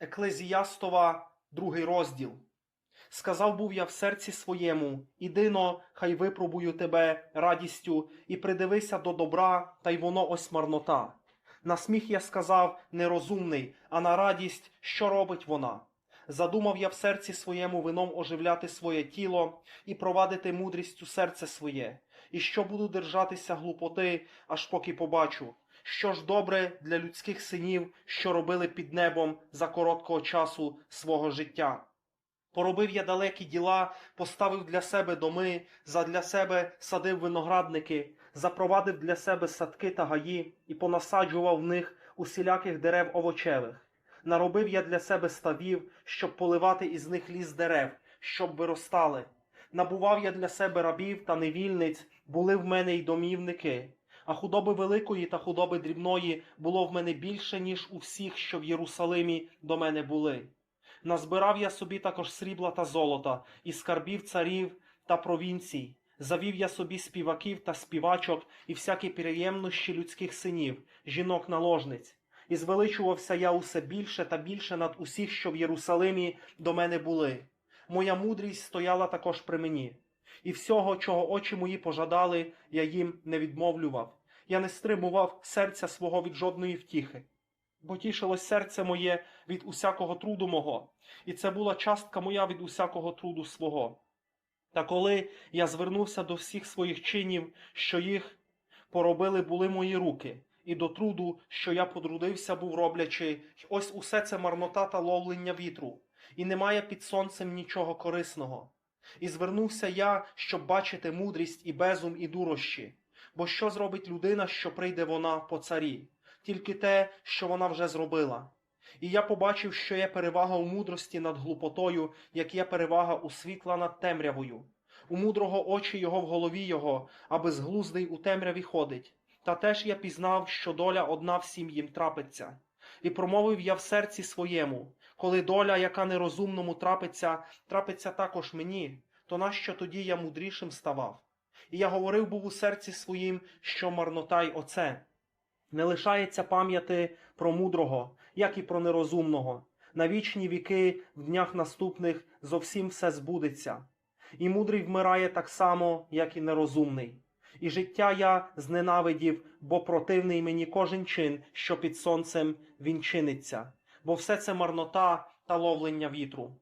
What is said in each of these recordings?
Еклезіастова, другий розділ. Сказав був я в серці своєму, ідино, хай випробую тебе радістю, і придивися до добра, та й воно ось марнота. На сміх я сказав нерозумний, а на радість, що робить вона? Задумав я в серці своєму вином оживляти своє тіло і провадити мудрістю серце своє, і що буду держатися глупоти, аж поки побачу, що ж добре для людських синів, що робили під небом за короткого часу свого життя. Поробив я далекі діла, поставив для себе доми, задля себе садив виноградники, запровадив для себе садки та гаї і понасаджував в них усіляких дерев овочевих. Наробив я для себе ставів, щоб поливати із них ліс дерев, щоб виростали. Набував я для себе рабів та невільниць, були в мене й домівники. А худоби великої та худоби дрібної було в мене більше, ніж у всіх, що в Єрусалимі до мене були. Назбирав я собі також срібла та золота, і скарбів царів та провінцій. Завів я собі співаків та співачок і всякі приємнощі людських синів, жінок наложниць. І звеличувався я усе більше та більше над усіх, що в Єрусалимі до мене були. Моя мудрість стояла також при мені. І всього, чого очі мої пожадали, я їм не відмовлював. Я не стримував серця свого від жодної втіхи. Бо тішилось серце моє від усякого труду мого, і це була частка моя від усякого труду свого. Та коли я звернувся до всіх своїх чинів, що їх поробили були мої руки, і до труду, що я потрудився був роблячи, ось усе це марнота та ловлення вітру, і немає під сонцем нічого корисного. І звернувся я, щоб бачити мудрість і безум, і дурощі. Бо що зробить людина, що прийде вона по царі? Тільки те, що вона вже зробила. І я побачив, що є перевага у мудрості над глупотою, як є перевага у світла над темрявою. У мудрого очі його в голові його, а безглуздий у темряві ходить. Та теж я пізнав, що доля одна всім їм трапиться. І промовив я в серці своєму, коли доля, яка нерозумному трапиться, трапиться також мені, то нащо тоді я мудрішим ставав? І я говорив був у серці своїм, що марнота й оце. Не лишається пам'яти про мудрого, як і про нерозумного. На вічні віки в днях наступних зовсім все збудеться. І мудрий вмирає так само, як і нерозумний. І життя я зненавидів, бо противний мені кожен чин, що під сонцем він чиниться, бо все це марнота та ловлення вітру.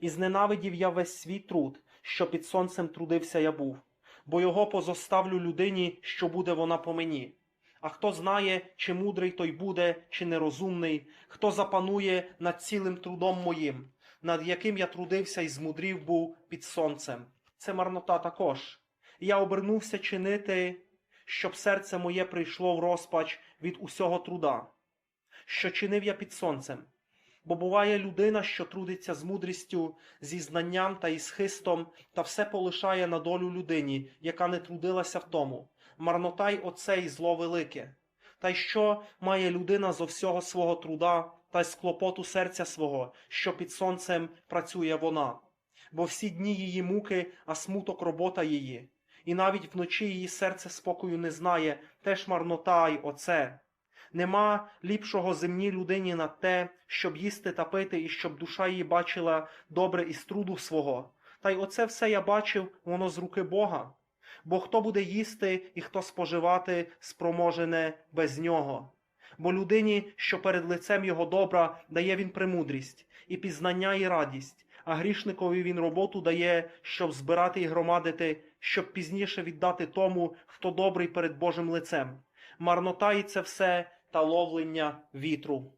І зненавидів я весь свій труд, що під сонцем трудився я був, бо його позоставлю людині, що буде вона по мені. А хто знає, чи мудрий той буде, чи нерозумний, хто запанує над цілим трудом моїм, над яким я трудився і змудрів був під сонцем. Це марнота також. Я обернувся чинити, щоб серце моє прийшло в розпач від усього труда, що чинив я під сонцем. Бо буває людина, що трудиться з мудрістю, зі знанням та із хистом, та все полишає на долю людині, яка не трудилася в тому. Марнота й оце й зло велике. Та й що має людина зо всього свого труда та й з клопоту серця свого, що під сонцем працює вона? Бо всі дні її муки, а смуток робота її. І навіть вночі її серце спокою не знає, теж марнота й оце. Нема ліпшого земній людині на те, щоб їсти та пити, і щоб душа її бачила добре із труду свого. Та й оце все я бачив, воно з руки Бога. Бо хто буде їсти і хто споживати спроможене без нього? Бо людині, що перед лицем його добра, дає він премудрість, і пізнання, і радість, а грішникові він роботу дає, щоб збирати і громадити, щоб пізніше віддати тому, хто добрий перед Божим лицем. Марнота і це все та ловлення вітру.